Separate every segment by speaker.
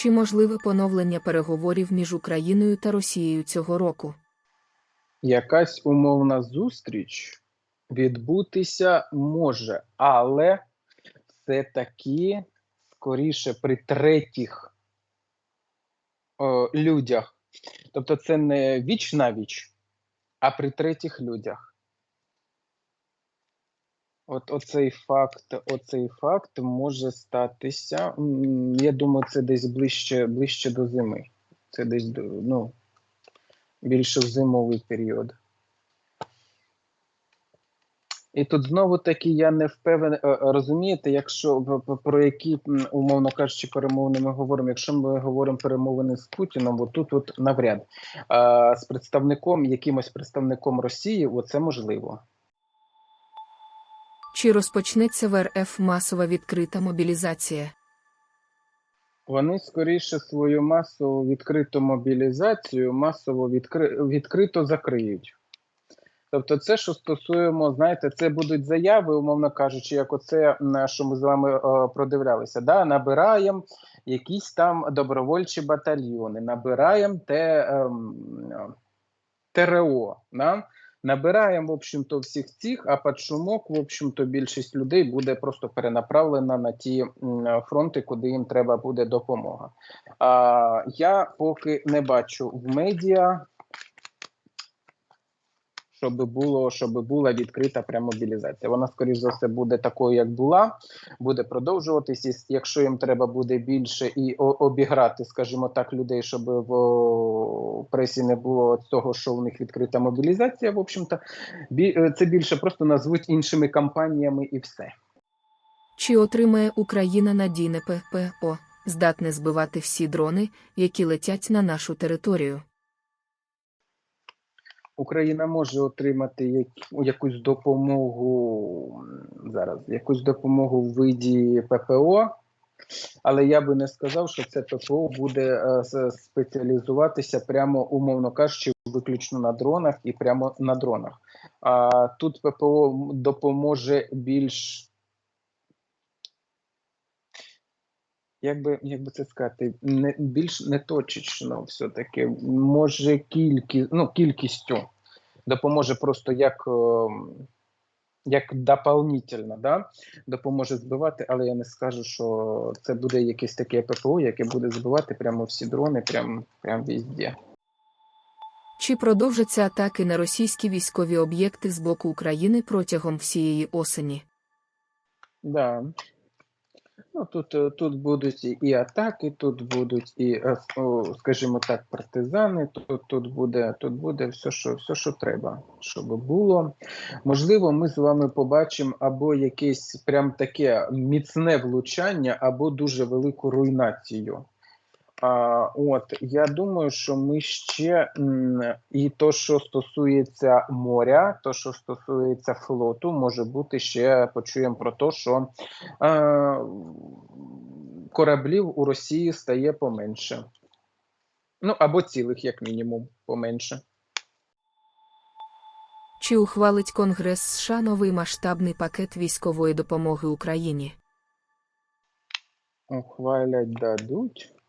Speaker 1: Чи можливе поновлення переговорів між Україною та Росією цього року?
Speaker 2: Якась умовна зустріч відбутися може, але все-таки скоріше при третіх е, людях. Тобто це не віч на віч, а при третіх людях. От оцей факт, оцей факт може статися. Я думаю, це десь ближче, ближче до зими. Це десь ну, більше в зимовий період. І тут знову таки я не впевнений. е, е, Розумієте, якщо про які, умовно кажучи, перемовини ми говоримо, якщо ми говоримо перемовини з Путіном, от тут от навряд. З представником, якимось представником Росії, оце можливо.
Speaker 1: Чи розпочнеться в РФ масова відкрита мобілізація?
Speaker 2: Вони скоріше свою масову відкриту мобілізацію масово відкри... відкрито закриють. Тобто, це, що стосуємо, знаєте, це будуть заяви, умовно кажучи, як оце, що ми з вами е, продивлялися. Да? Набираємо якісь там добровольчі батальйони, набираємо те, ем, е, ТРО. Да? Набираємо, в общем-то, всіх цих, а під шумок, в общем-то, більшість людей буде просто перенаправлена на ті фронти, куди їм треба буде допомога. А, я поки не бачу в медіа, щоб було, щоб була відкрита прямо мобілізація. Вона, скоріш за все, буде такою, як була, буде продовжуватись. І якщо їм треба буде більше і обіграти, скажімо так, людей, щоб в пресі не було того, що у них відкрита мобілізація. В общем-то, е, це більше просто назвуть іншими кампаніями і все.
Speaker 1: Чи отримає Україна надійне ППО, здатне збивати всі дрони, які летять на нашу територію?
Speaker 2: Україна може отримати якусь допомогу зараз, якусь допомогу в виді ППО, але я би не сказав, що це ППО буде е, спеціалізуватися прямо, умовно кажучи, виключно на дронах і прямо на дронах. А тут ППО допоможе більш. Як би, як би це сказати, не більш неточечно все-таки, може кількість, ну, кількістю допоможе просто як, ем, як дополнительно, да? допоможе збивати, але я не скажу, що це буде якесь таке ППО, яке буде збивати прямо всі дрони, прямо прям везде.
Speaker 1: Чи продовжаться атаки на російські військові об'єкти з боку України протягом всієї осені?
Speaker 2: Да. Ну, тут, е, тут будуть і- атаки, тут будуть і, е, скажімо так, партизани, тут, тут, буде, тут буде все що, все, що треба, щоб було. Можливо, ми з вами побачимо або якесь прям таке міцне влучання, або дуже велику руйнацію. А, от я думаю, що ми ще і то, що стосується моря, то, що стосується флоту, може бути ще почуємо про те, що е, кораблів у Росії стає поменше. Ну або цілих, як мінімум, поменше.
Speaker 1: Чи ухвалить Конгрес США новий масштабний пакет військової допомоги Україні?
Speaker 2: Ухвалять дадуть.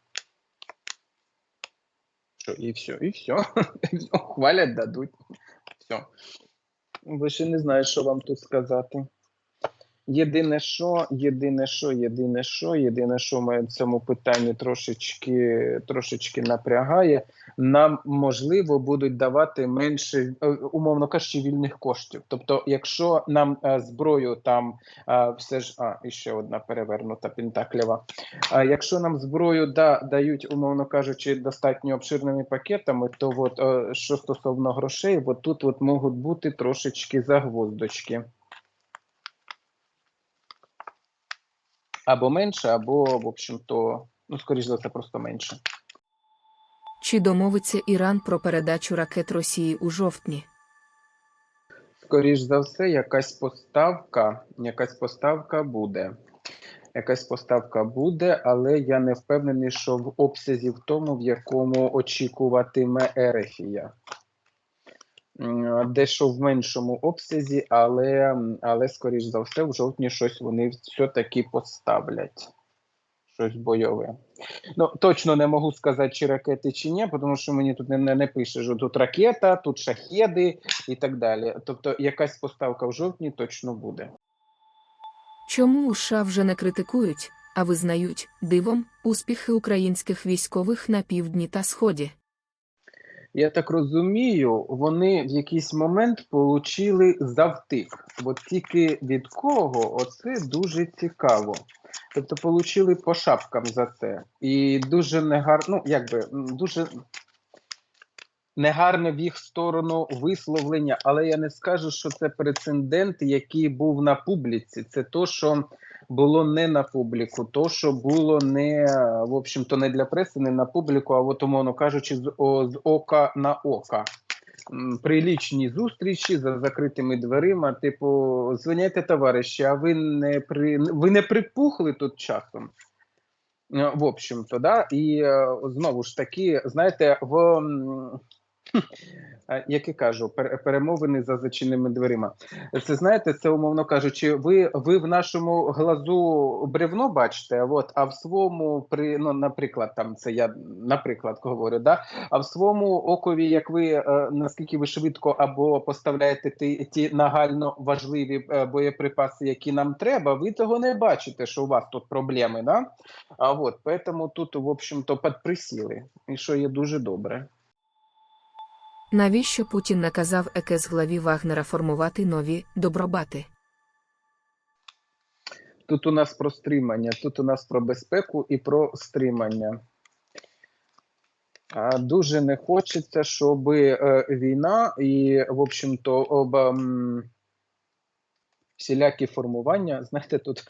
Speaker 2: Що, і все, і все. Хвалять дадуть. Все. Більше не знаю, що вам тут сказати. Єдине, що, єдине, що, єдине, що, єдине, що мене в цьому питанні трошечки, трошечки напрягає, нам можливо будуть давати менше, е, умовно кажучи, вільних коштів. Тобто, якщо нам е, зброю там е, все ж, а і ще одна перевернута пентаклєва. А якщо нам зброю да, дають, умовно кажучи, достатньо обширними пакетами, то от, е, що стосовно грошей, от тут от можуть бути трошечки загвоздочки. Або менше, або, в общем-то, ну, скоріш за все, просто менше.
Speaker 1: Чи домовиться Іран про передачу ракет Росії у жовтні?
Speaker 2: Скоріш за все, якась поставка, якась поставка буде. Якась поставка буде, але я не впевнений, що в обсязі в тому, в якому очікуватиме Ерефія. Дещо в меншому обсязі, але, але скоріш за все, в жовтні щось вони все-таки поставлять. Щось бойове. Ну, точно не можу сказати, чи ракети, чи ні, тому що мені тут не, не, не пише, що тут ракета, тут шахеди і так далі. Тобто якась поставка в жовтні точно буде.
Speaker 1: Чому США вже не критикують, а визнають дивом успіхи українських військових на півдні та сході?
Speaker 2: Я так розумію, вони в якийсь момент получили завтик. От тільки від кого, оце дуже цікаво. Тобто получили по шапкам за це. І дуже негарно, ну якби дуже негарне в їх сторону висловлення, але я не скажу, що це прецедент, який був на публіці. Це то, що було не на публіку, то, що було не в общем-то не для преси, не на публіку, а от умовно кажучи, з, о, з ока на ока. М, При лічній зустрічі за закритими дверима, типу, звиняйте, товариші, а ви не при ви не припухли тут часом. Е, В общем-то, да, і е, знову ж таки, знаєте, в м, е, як я кажу, пер- перемовини за зачиненими дверима. Це знаєте, це умовно кажучи, ви, ви в нашому глазу бревно бачите, от, а в своєму при ну, наприклад, там це я наприклад говорю, да, а в своєму окові, як ви е, наскільки ви швидко або поставляєте ті, ті нагально важливі е, боєприпаси, які нам треба, ви того не бачите, що у вас тут проблеми, да? А от поэтому тут, в общем-то, підприсіли, і що є дуже добре.
Speaker 1: Навіщо Путін наказав ЕКС главі Вагнера формувати нові добробати?
Speaker 2: Тут у нас про стримання, тут у нас про безпеку і про стримання. Дуже не хочеться, щоб е, війна і, в общем-то, об, м, всілякі формування, знаєте, тут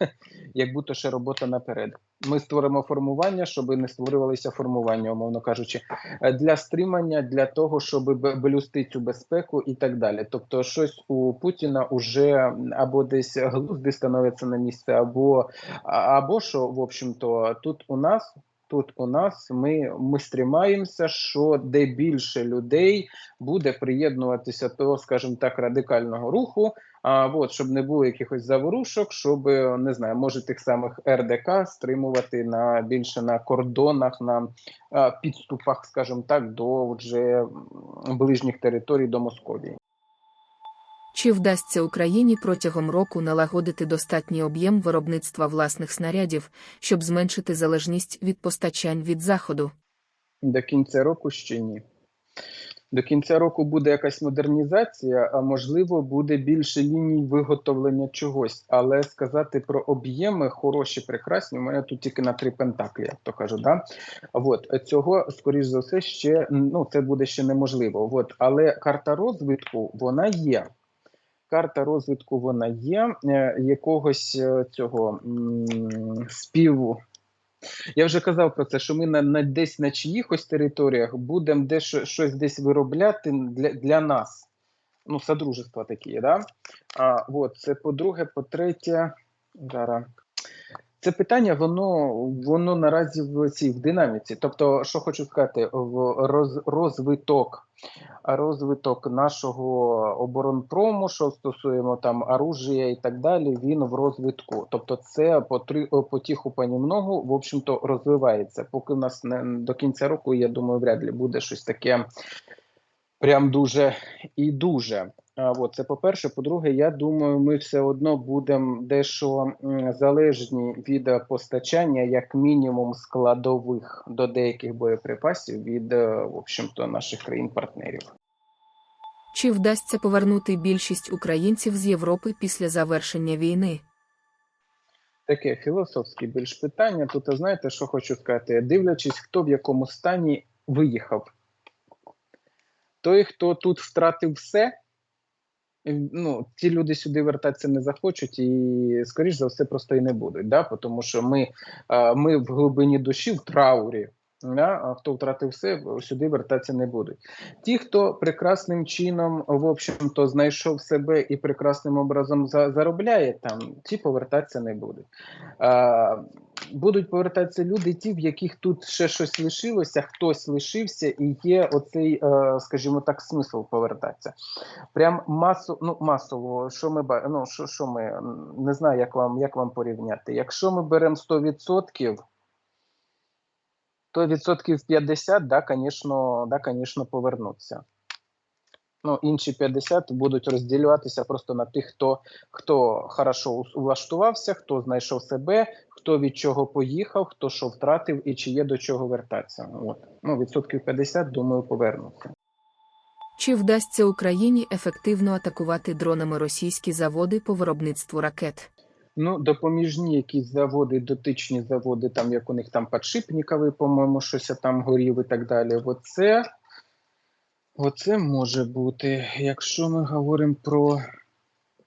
Speaker 2: як будто ще робота наперед. Ми створимо формування, щоб не створювалися формування, умовно кажучи, е, для стримання, для того, щоб блюсти цю безпеку і так далі. Тобто, щось у Путіна вже або десь глузди становиться на місце, або, або що, в общем-то, тут у нас. Тут у нас ми, ми стримаємося, що де більше людей буде приєднуватися до, скажімо так, радикального руху, а от щоб не було якихось заворушок, щоб не знаю, може тих самих РДК стримувати на більше на кордонах, на підступах, скажімо так, до вже ближніх територій до Московії.
Speaker 1: Чи вдасться Україні протягом року налагодити достатній об'єм виробництва власних снарядів, щоб зменшити залежність від постачань від заходу?
Speaker 2: До кінця року ще ні. До кінця року буде якась модернізація, а можливо, буде більше ліній виготовлення чогось. Але сказати про об'єми хороші, прекрасні, у мене тут тільки на три пентаклі, як то кажу. Да? От цього, скоріш за все, ще ну це буде ще неможливо. От, але карта розвитку вона є. Карта розвитку вона є. Е, якогось е, цього співу. Я вже казав про це, що ми на, на десь на чиїхось територіях будемо дещо щось десь виробляти для, для нас. Ну, содружества такі, да? А, от, це по-друге, по-третє, зараз. Це питання, воно, воно наразі в цій в динаміці. Тобто, що хочу сказати, в роз, розвиток, розвиток нашого оборонпрому, що стосуємо там оружия і так далі, він в розвитку. Тобто, це потри, потиху понемногу, в общем-то, розвивається. Поки в нас не до кінця року, я думаю, вряд ли буде щось таке прям дуже і дуже. А, от, це по-перше. По-друге, я думаю, ми все одно будемо дещо залежні від постачання, як мінімум, складових до деяких боєприпасів від, е, в общем-то, наших країн-партнерів.
Speaker 1: Чи вдасться повернути більшість українців з Європи після завершення війни?
Speaker 2: Таке філософське більш питання. Тут знаєте, що хочу сказати? Дивлячись, хто в якому стані виїхав. Той, хто тут втратив все, ну, ті люди сюди вертатися не захочуть і, скоріш за все, просто і не будуть. Да? Тому що ми, ми в глибині душі в траурі. Да? А хто втратив все, сюди вертатися не будуть. Ті, хто прекрасним чином, в общем-то, знайшов себе і прекрасним образом заробляє там, ті повертатися не будуть. Будуть повертатися люди, ті, в яких тут ще щось лишилося, хтось лишився, і є оцей, е, скажімо так, смисл повертатися. Прям масу, ну, масово, що ми ну, що, що ми не знаю, як вам, як вам порівняти. Якщо ми беремо 100%, то відсотків 50, да, конечно, да, повернуться. Ну, інші 50 будуть розділюватися просто на тих, хто, хто хорошо влаштувався, хто знайшов себе, хто від чого поїхав, хто що втратив і чи є до чого вертатися. От. Ну, відсотків 50, думаю, повернуться.
Speaker 1: Чи вдасться Україні ефективно атакувати дронами російські заводи по виробництву ракет?
Speaker 2: Ну, допоміжні якісь заводи, дотичні заводи, там як у них там подшипниковий, по-моєму, щось там горів і так далі. Оце, оце може бути. Якщо ми говоримо про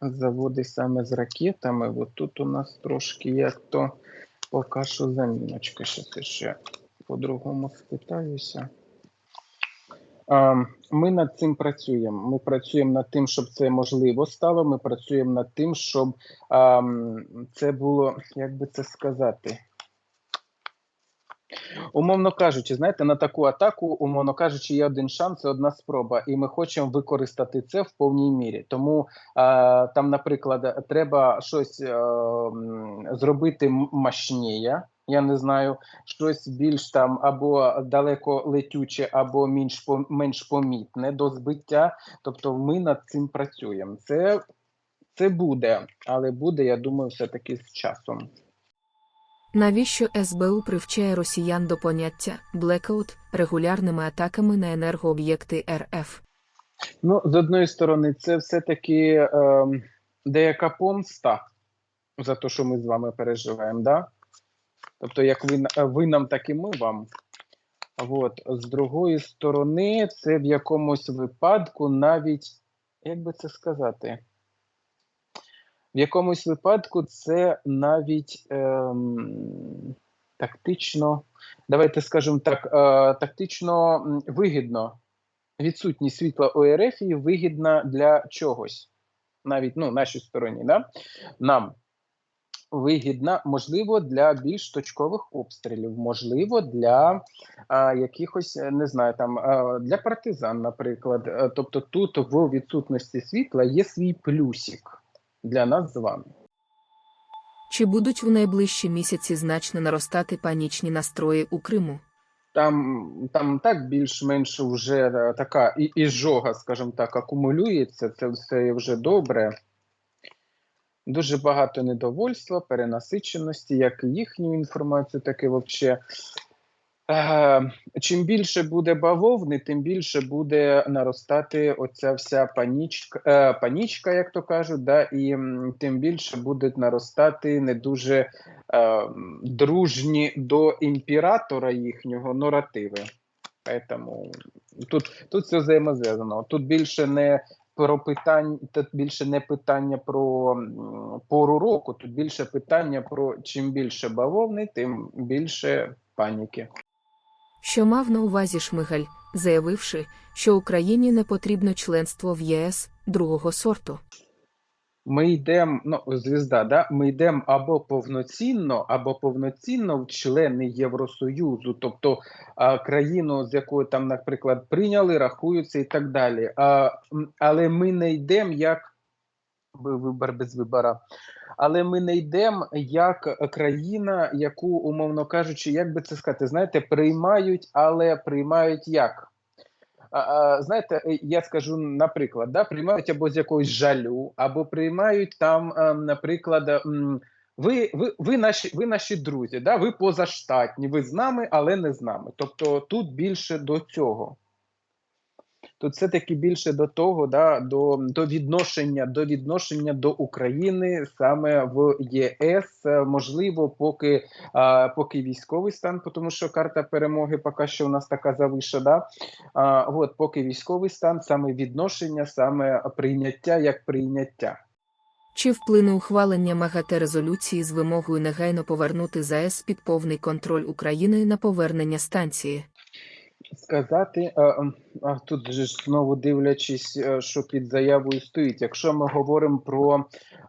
Speaker 2: заводи саме з ракетами, от тут у нас трошки як то поки що заміночка. Ще по-другому спитаюся. Ми над цим працюємо. Ми працюємо над тим, щоб це можливо стало. Ми працюємо над тим, щоб це було, як би це сказати. Умовно кажучи, знаєте, на таку атаку, умовно кажучи, є один шанс, одна спроба, і ми хочемо використати це в повній мірі. Тому а, там, наприклад, треба щось е, зробити мощніє. Я не знаю, щось більш там або далеко летюче, або менш менш помітне до збиття. Тобто, ми над цим працюємо. Це, це буде, але буде, я думаю, все-таки з часом.
Speaker 1: Навіщо СБУ привчає росіян до поняття блекаут регулярними атаками на енергооб'єкти РФ?
Speaker 2: Ну, з одної сторони, це все-таки ем, деяка помста за те, що ми з вами переживаємо, да? Тобто, як ви, ви нам, так і ми вам. От. З другої сторони, це в якомусь випадку навіть, як би це сказати? В якомусь випадку це навіть ем, тактично, давайте скажемо так, е, тактично вигідно відсутність світла у РФ вигідна для чогось, навіть ну, нашій стороні, да? нам вигідна, можливо, для більш точкових обстрілів, можливо, для а, якихось, е, не знаю, там а, для партизан, наприклад. Е, Тобто, тут в відсутності світла є свій плюсик для нас з вами.
Speaker 1: Чи будуть в найближчі місяці значно наростати панічні настрої у Криму?
Speaker 2: Там, там так більш-менш вже е, така і, і жога, скажімо так, акумулюється. Це все вже добре. Дуже багато недовольства, перенасиченості, як їхню інформацію, так і взагалі. Е, чим більше буде бавовни, тим більше буде наростати оця вся панічка, е, панічка, як то кажуть, да, і тим більше будуть наростати не дуже е, дружні до імператора їхнього наративи. Поэтому тут, тут все взаємозв'язано. Тут більше не про питання, тут більше не питання про пору року, тут більше питання про чим більше бавовни, тим більше паніки.
Speaker 1: Що мав на увазі Шмигаль, заявивши, що Україні не потрібно членство в ЄС другого сорту?
Speaker 2: Ми йдемо, ну, звізда, да? ми йдемо або повноцінно, або повноцінно в члени Євросоюзу, тобто а, країну, з якою там, наприклад, прийняли, рахуються і так далі. А, але ми не йдемо як вибор без вибора. Але ми не йдемо як країна, яку, умовно кажучи, як би це сказати, знаєте, приймають, але приймають як? Знаєте, я скажу, наприклад, да, приймають або з якогось жалю, або приймають там, е, наприклад, ви, ви, ви, наші, ви наші друзі, да, ви позаштатні, ви з нами, але не з нами. Тобто тут більше до цього. Тут все-таки більше до того, да, до, до відношення до відношення до України саме в ЄС, можливо, поки, а, поки військовий стан, тому що карта перемоги поки що у нас така завиша, да, а, от, поки військовий стан, саме відношення, саме прийняття як прийняття.
Speaker 1: Чи вплине ухвалення МАГАТЕ резолюції з вимогою негайно повернути ЗАЕС під повний контроль України на повернення станції?
Speaker 2: Сказати, а, тут же ж знову дивлячись, е, що під заявою стоїть. Якщо ми говоримо про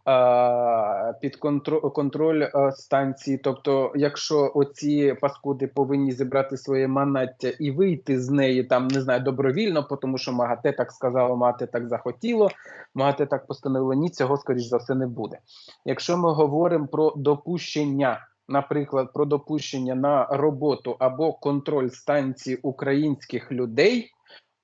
Speaker 2: а, під контроль, контроль станції, тобто, якщо оці паскуди повинні зібрати своє манаття і вийти з неї там, не знаю, добровільно, тому що МАГАТЕ так сказало, МАГАТЕ так захотіло, МАГАТЕ так постановило, ні, цього скоріш за все не буде. Якщо ми говоримо про допущення наприклад, про допущення на роботу або контроль станції українських людей,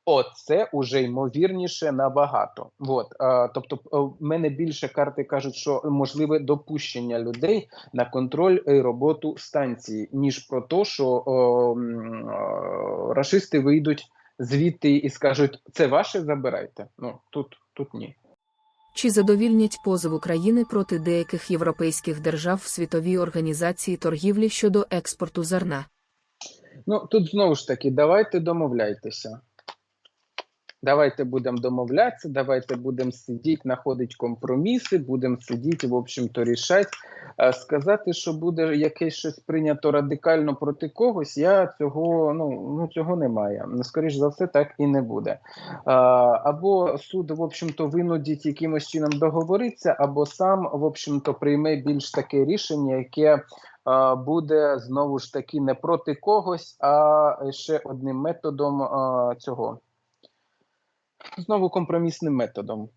Speaker 2: оце уже ймовірніше набагато. От, е, тобто, е, в мене більше карти кажуть, що можливе допущення людей на контроль і роботу станції, ніж про те, що о, е, рашисти вийдуть звідти і скажуть, це ваше забирайте. Ну тут, тут ні.
Speaker 1: Чи задовільнять позов України проти деяких європейських держав в світовій організації торгівлі щодо експорту зерна?
Speaker 2: Ну тут знову ж таки, давайте домовляйтеся. Давайте будемо домовлятися, давайте будемо сидіти, знаходити компроміси, будемо сидіти, в общем-то, рішати. Е, Сказати, що буде якесь щось прийнято радикально проти когось, я цього ну, ну цього немає. Ну, Скоріш за все, так і не буде. Е, Або суд, в общем-то, винудить якимось чином договоритися, або сам, в общем-то, прийме більш таке рішення, яке е, буде знову ж таки не проти когось, а ще одним методом е, цього знову компромісним методом.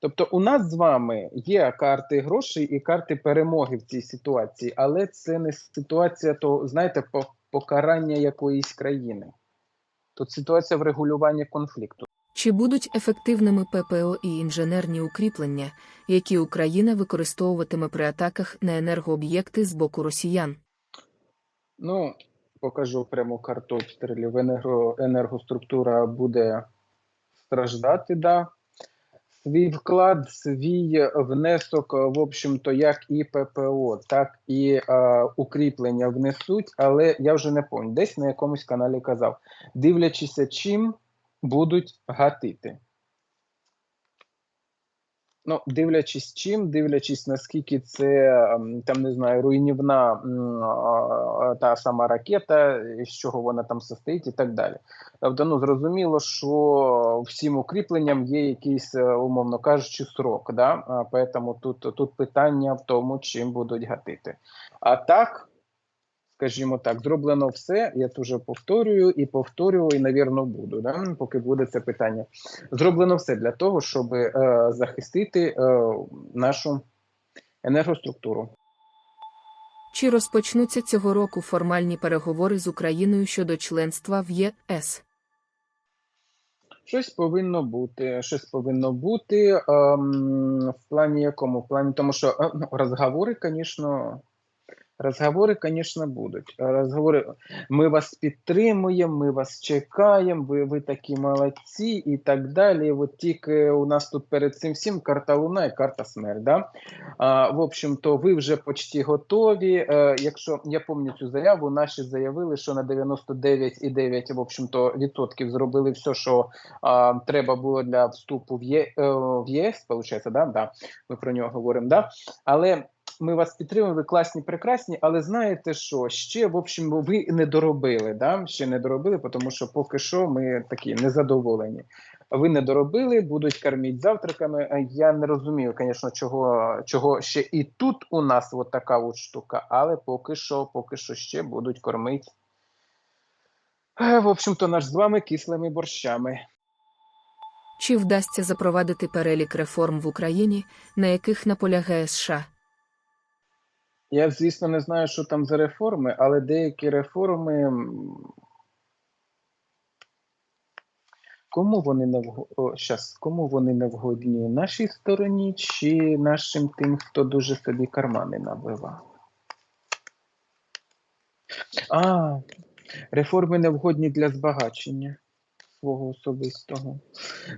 Speaker 2: Тобто, у нас з вами є карти грошей і карти перемоги в цій ситуації, але це не ситуація, то знаєте, покарання якоїсь країни. Тут ситуація врегулювання конфлікту.
Speaker 1: Чи будуть ефективними ППО і інженерні укріплення, які Україна використовуватиме при атаках на енергооб'єкти з боку росіян?
Speaker 2: Ну, покажу прямо карту обстрілів. Енерго, енергоструктура буде страждати, да. Свій вклад, свій внесок, в общем-то, як і ППО, так і е, укріплення внесуть, але я вже не пам'ятаю, десь на якомусь каналі казав, дивлячися, чим будуть гатити. Ну, дивлячись чим, дивлячись, наскільки це ем, там не знаю, руйнівна та сама ракета, з чого вона там состоїть, і так далі. Тобто, ну зрозуміло, що всім укріпленням є якийсь, е, умовно кажучи, срок. Да? А, Поэтому тут, тут питання в тому, чим будуть гатити. А так, скажімо так, зроблено все. Я вже повторюю і повторюю, і, навірно, буду, да? поки буде це питання. Зроблено все для того, щоб е, захистити е, нашу енергоструктуру.
Speaker 1: Чи розпочнуться цього року формальні переговори з Україною щодо членства в ЄС?
Speaker 2: Щось повинно бути. Щось повинно бути. Ем, в плані якому? В плані тому, що е, ну, розговори, звісно, розговори, звісно, будуть. Розговори. Ми вас підтримуємо, ми вас чекаємо, ви, ви такі молодці і так далі. От тільки у нас тут перед цим всім карта Луна і карта смерть. Да? А, в общем-то, ви вже почти готові. Е, якщо я пам'ятаю цю заяву, наші заявили, що на 99,9 в общем-то, відсотків зробили все, що а, треба було для вступу в, Є, е, в ЄС, виходить, да? Да. Ми про нього говоримо. Да? Але ми вас підтримуємо, ви класні, прекрасні, але знаєте що? Ще, в общем, ви не доробили, да? ще не доробили, тому що поки що ми такі незадоволені. Ви не доробили, будуть кормити завтраками. Е, Я не розумію, звісно, чого, чого ще і тут у нас от така от штука, але поки що, поки що ще будуть кормити. е, В общем-то, наш з вами кислими борщами.
Speaker 1: Чи вдасться запровадити перелік реформ в Україні, на яких наполягає США?
Speaker 2: Я, звісно, не знаю, що там за реформи, але деякі реформи. Кому вони не. О, щас, кому вони не вгодні? Нашій стороні чи нашим тим, хто дуже собі кармани набивав? А, реформи не вгодні для збагачення свого особистого.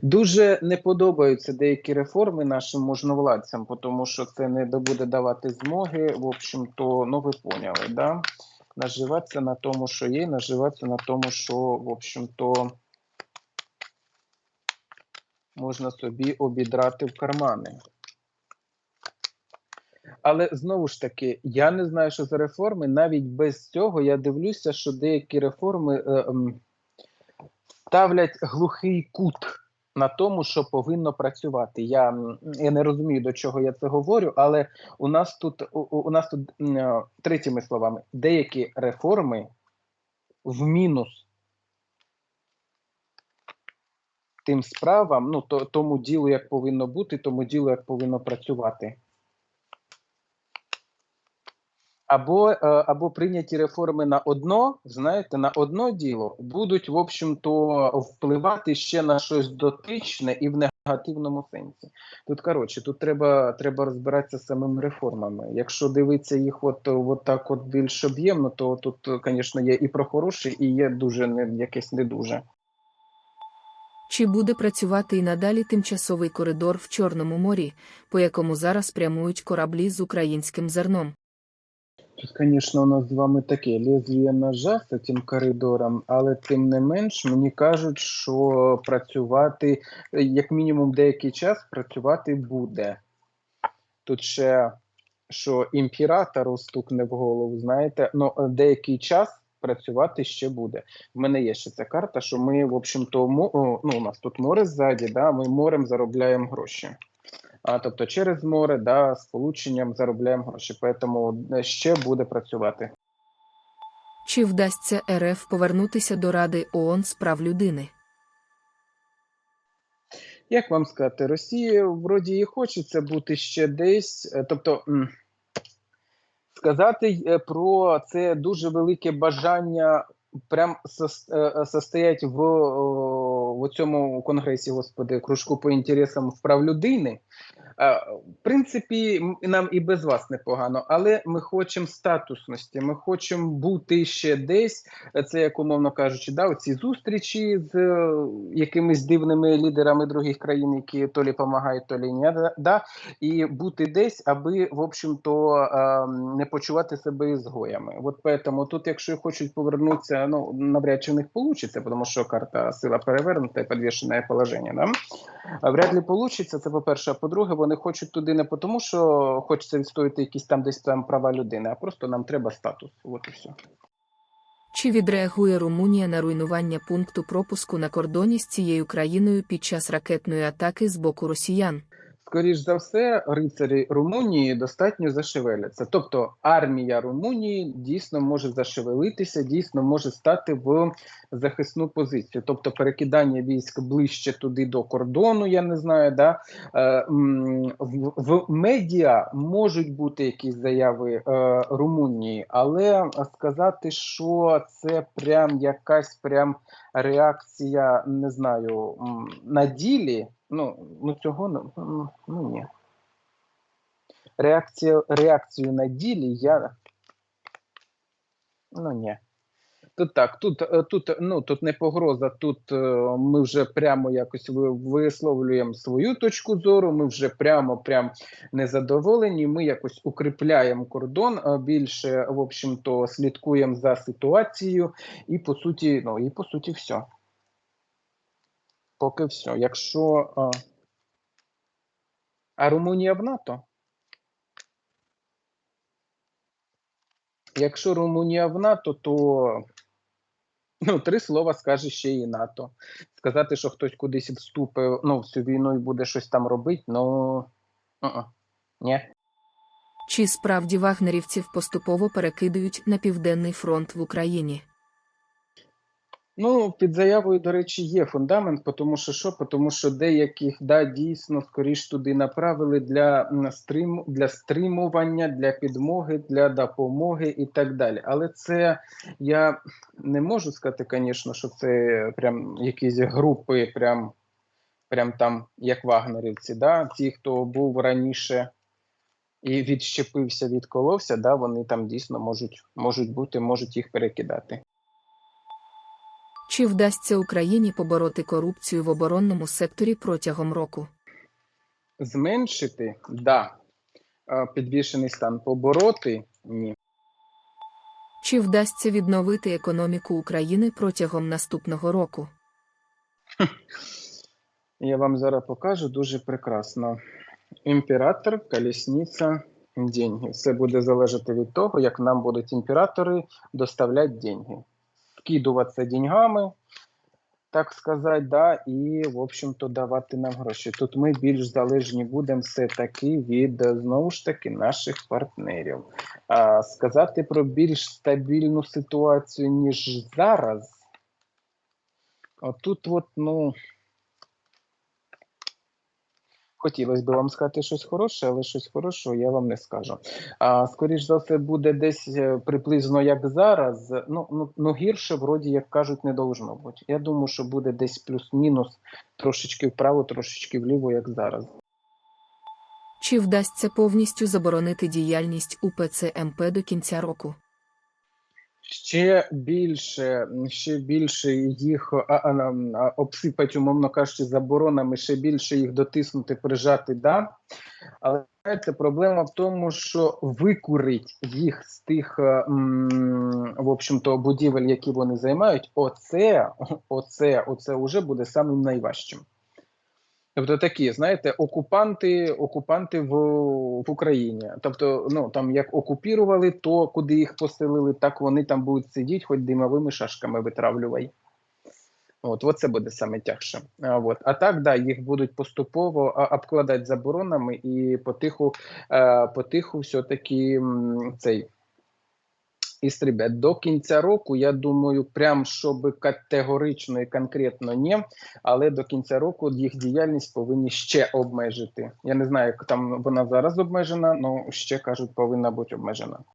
Speaker 2: Дуже не подобаються деякі реформи нашим можновладцям, тому що це не буде давати змоги. В общем-то, ну ви поняли, да? Наживатися на тому, що є, наживатися на тому, що, в общем-то, можна собі обідрати в кармани. Але знову ж таки, я не знаю, що за реформи. Навіть без цього я дивлюся, що деякі реформи е, ем, ставлять глухий кут на тому, що повинно працювати. Я, я не розумію, до чого я це говорю, але у нас тут у, у нас тут е, третіми словами, деякі реформи в мінус тим справам, ну то, тому ділу, як повинно бути, тому ділу, як повинно працювати. Або, е, або прийняті реформи на одно, знаєте, на одно діло будуть, в общем-то, впливати ще на щось дотичне і в негативному сенсі. Тут коротше, тут треба, треба розбиратися з самими реформами. Якщо дивитися їх от, от так от більш об'ємно, то тут, звісно, є і про хороше, і є дуже не якесь не дуже.
Speaker 1: Чи буде працювати і надалі тимчасовий коридор в Чорному морі, по якому зараз прямують кораблі з українським зерном?
Speaker 2: Тут, звісно, у нас з вами таке лезвіє ножа з цим коридором, але тим не менш мені кажуть, що працювати, як мінімум, деякий час працювати буде. Тут ще що імператору стукне в голову, знаєте, ну деякий час працювати ще буде. В мене є ще ця карта, що ми, в общем-то, ну, у нас тут море ззаді, да, ми морем заробляємо гроші. А, тобто через море, да, сполученням заробляємо гроші, тому ще буде працювати.
Speaker 1: Чи вдасться РФ повернутися до Ради ООН з прав людини?
Speaker 2: Як вам сказати, Росії вроді і хочеться бути ще десь. е, Тобто сказати е, про це дуже велике бажання прям сос- е, е, состоять в, в цьому конгресі, господи, кружку по інтересам вправ людини. Е, В принципі, нам і без вас непогано, але ми хочемо статусності, ми хочемо бути ще десь. Е, Це як умовно кажучи, да, ці зустрічі з е, якимись дивними лідерами других країн, які то лі допомагають, то лі ні, да, і бути десь, аби в общем-то не почувати себе ізгоями. От поэтому тут, якщо хочуть повернутися, ну навряд чи в них вийде, тому що карта сила перевернута і підвішене положення. Да? Вряд ли получиться, це по-перше. А по-друге, вони хочуть туди не тому, що хочеться відстояти якісь там десь там права людини, а просто нам треба статус. От і все.
Speaker 1: Чи відреагує Румунія на руйнування пункту пропуску на кордоні з цією країною під час ракетної атаки з боку росіян?
Speaker 2: Скоріш за все, рицарі Румунії достатньо зашевеляться. Тобто армія Румунії дійсно може зашевелитися, дійсно може стати в захисну позицію. Тобто перекидання військ ближче туди до кордону, я не знаю. Да? Е, в, в медіа можуть бути якісь заяви е, Румунії, але сказати, що це прям якась прям реакція, не знаю, на ділі. Ну, ну цього не- ну, ну ні. Реакція, реакцію на ділі я. Ну ні. Тут так, тут, е, тут, ну, тут не погроза, тут е, ми вже прямо якось висловлюємо свою точку зору, ми вже прямо прям незадоволені, ми якось укріпляємо кордон, е, більше, в общем-то, слідкуємо за ситуацією, і по суті, ну, і по суті, все. Поки все. Якщо. А, а Румунія в НАТО? Якщо Румунія в НАТО, то ну, три слова скаже ще і НАТО. Сказати, що хтось кудись вступив ну, в цю війну і буде щось там робити, ну. Ні.
Speaker 1: Чи справді вагнерівців поступово перекидають на південний фронт в Україні?
Speaker 2: Ну, під заявою, до речі, є фундамент, тому що що? Тому що деяких да, дійсно скоріш туди направили для стрим, для стримування, для підмоги, для допомоги і так далі. Але це я не можу сказати, звісно, що це прям якісь групи, прям, прям там, як вагнерівці. Да? Ті, хто був раніше і відщепився, відколовся, да, вони там дійсно можуть, можуть бути, можуть їх перекидати.
Speaker 1: Чи вдасться Україні побороти корупцію в оборонному секторі протягом року?
Speaker 2: Зменшити да. Підвішений стан побороти ні.
Speaker 1: Чи вдасться відновити економіку України протягом наступного року?
Speaker 2: Я вам зараз покажу дуже прекрасно. Імператор, колісниця, деньги. Все буде залежати від того, як нам будуть імператори доставляти деньги. Скидуватися деньгами, так сказати, да, і, в общем-то, давати нам гроші. Тут ми більш залежні будемо все-таки від, знову ж таки, наших партнерів. А, сказати про більш стабільну ситуацію, ніж зараз. Отут, от, ну. Хотілося б вам сказати щось хороше, але щось хорошого я вам не скажу. А скоріш за все, буде десь е, приблизно як зараз. Ну, ну, ну гірше, вроді, як кажуть, не должно бути. Я думаю, що буде десь плюс-мінус, трошечки вправо, трошечки вліво, як зараз.
Speaker 1: Чи вдасться повністю заборонити діяльність УПЦ МП до кінця року?
Speaker 2: Ще більше, ще більше їх обсипать, умовно кажучи, заборонами, ще більше їх дотиснути, прижати, да. Але знаєте, проблема в тому, що викурить їх з тих, е, в общем-то, будівель, які вони займають, оце, оце, оце вже буде самим найважчим. Тобто такі, знаєте, окупанти, окупанти в, в Україні. Тобто, ну там як окупірували, то куди їх поселили, так вони там будуть сидіти, хоч димовими шашками витравлювай. От, от буде саме тягше. А, от. а так, да, їх будуть поступово обкладати заборонами і потиху, е, потиху все-таки м, цей істрібять. До кінця року, я думаю, прям щоб категорично і конкретно ні, але до кінця року їх діяльність повинні ще обмежити. Я не знаю, як там вона зараз обмежена, але ще кажуть, повинна бути обмежена.